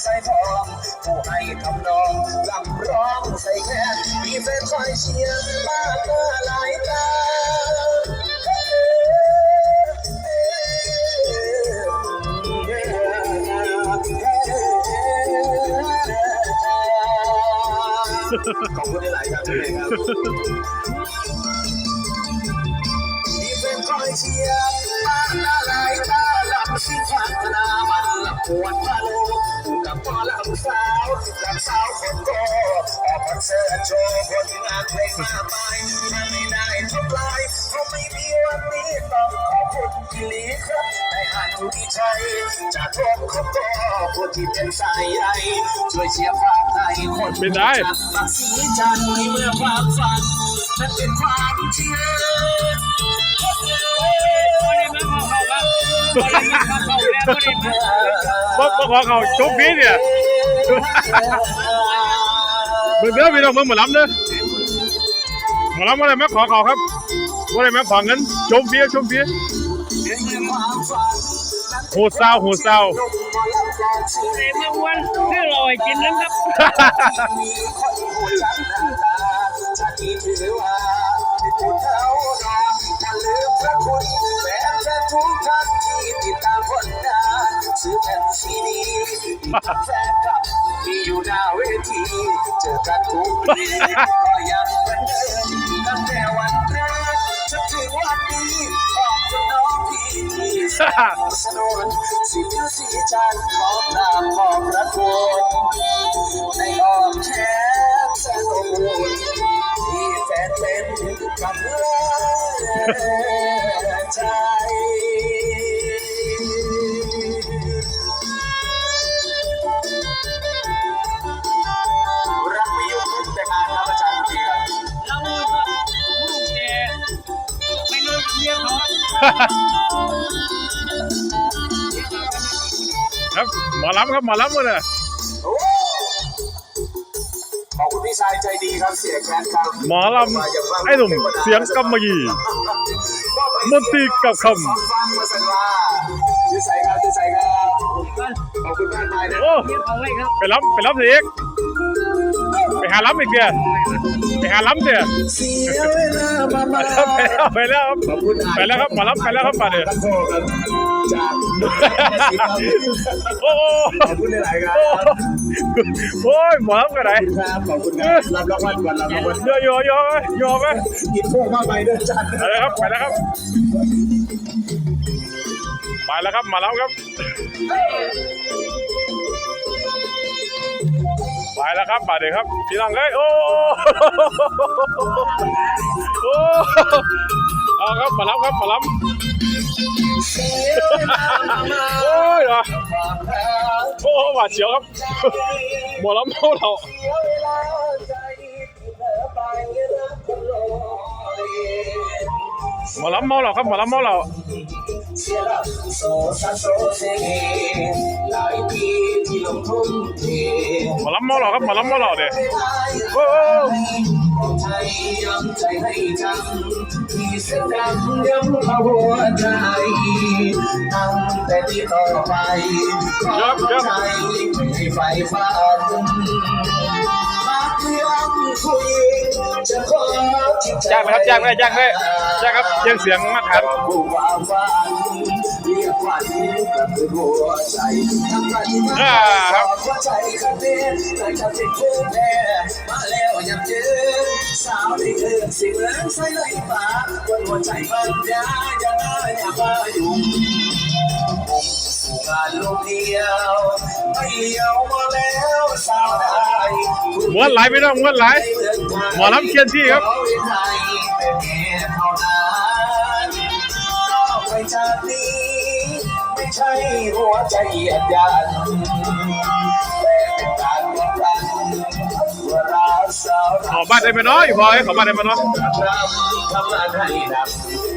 ใส่ทองผู้ให้ทำนองลำร้องใส่แค่มีแฟนคอยเชียร์มากหน้าหลายตาขอบคุณหลายครับพี่ครับมีแฟนคอยเชียร์มาหน้าหลายตาหลับสิ้นความพนามันหลับปวดพาโลกับพ่อ ลำสาวกับสาวคนโกออกคอนเสิร์ตโชว์ผลงานเพลงมากมายถ้าไม่ได้ทำลายเพราะไม่มีวันนี้ต้องขอบคุณที่ลีครับในอ่านทุกที่ใจจากพวกคนโกผู้ที่เป็นสายใยช่วยเชียร์ฝากให้คนเป็นได้จากปักสีจันทร์ในเมื่อความฝันนั้นเป็นความจริงไม่ได้เมื่อเขาม่ได้มา บ่บ่ขอเขาจบฟีเนี่ยเบิ่งเด้อพี่น้องเบิ่งหมอลำเด้อหมอลำบ่ได้มาขอเขาครับบ่ได้มาขอเงินชมฟรีชมฟรีโหดซาโหดซาวไอ้มาอ้วนเพื่อลอยกินนั้นครับจะดีถือว่าเป็นผู้เท่านาอย่าลืมพระคุณ ทุกท่านที่ติดตามผลงานซื้อแผ่นซีดีแฟนคลับมีอยู่หน้าเวทีเจอกันทุกปีก็ยังเหมือนเดิมตั้งแต่วันแรกจนถึงวันนี้ขอบคุณน้องพี่ที่สนับสนุนสีผิวสีจันทร์ขอบนาขอบพระคุณในอ้อมแขนแสนอบอุ่นที่แฟนเป็นกำลังใจ ครับหมอลำครับหมอลำเด้อโอ้ขอบคุณพี่ชายใจดีครับเสียแคทครับหมอลำไอ้หนุ่มเสียงกำมะหยี่มนตรีกับคำฟังมาสันว่าชื่อใส่ครับชื่อใส่ครับขอบคุณมากมายนะโอ้เรียกเขาไว้ครับไปล้ำไปล้ำสิอีกไปหาล้ำอีกเดีย ไปหาล้ำเดียเสียเวลามามาไปแล้วไปแล้วครับขอบคุณไปแล้วครับหมอลำไปแล้วครับป่าเดือตั้งโคครับจากโอ้โหขอบคุณหลายๆครับโอ้ยหมอลำกันไหนครับขอบคุณครับรับรางวัลก่อนรับรางวัลโยโยโยโยไปกินพวกมากไปด้วยจันไปแล้วครับไปแล้วครับไปแล้วครับหมาแล้วครับ ไปแล้วครับป่าเดือครับพี่น้องเอ้ยโอ้โอ้เอาครับมาล้วครับมาล้วเสียเวลามามาโอ้ยเหรอความรักโอ้หวาดเสียวครับหมอลำเมาเราเสียเวลาใจที่เธอไปรักคนลอยหมอลำเมาเราครับหมอลำเมาเรา ที่ลงทุนเทหมอลำเมาเราครับหมอลำเมาเราเด้ไม่ได้โอ้คนไทยย้ำใจให้จำที่เส้นดำย้ำเอาหัวใจตั้งแต่ที่ต่อไปขอใจให้ไฟฝันมาเรื่องผู้หญิงจะขอจิตใจจ้างไหมครับจ้างไหมจ้างไหมจ้างครับเสียงเสียงมาตรฐาน อ่าครับหัวใจคันเต้นแต่จะเป็นเพื่อนแท้มาแล้วยังเจอสาวที่เกินสิเหมือนไหลฟ้าบนหัวใจมันยาอย่าอย่ามายุ่งผมสู่งานลูกเดียวไม่เลี้ยวมาแล้วสาวได้ม้วนหลไม่ต้องม้วนหลายหมอลำเคียนที่ครับเวียนไทยเป็นแค่เท่านั้นนอไปจากนี้ ใช่หัวใจเหยียดยันแต่เป็นการป้องกันเวลาสาวขอบ้านได้ไหมนาะอีบอยขอบ้านได้ไหมเนาะรำทำงานให้ดับ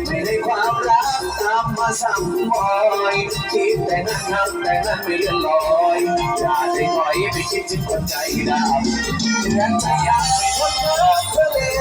ไม่ได้ความรักตามมาซ้ำบ่อยคิดแต่นั้นทำแต่นั้นไม่เลื่อนลอยอย่าได้ถอยไปคิดถึงคนใจดำเตือนใจยากคนรักเธอเลย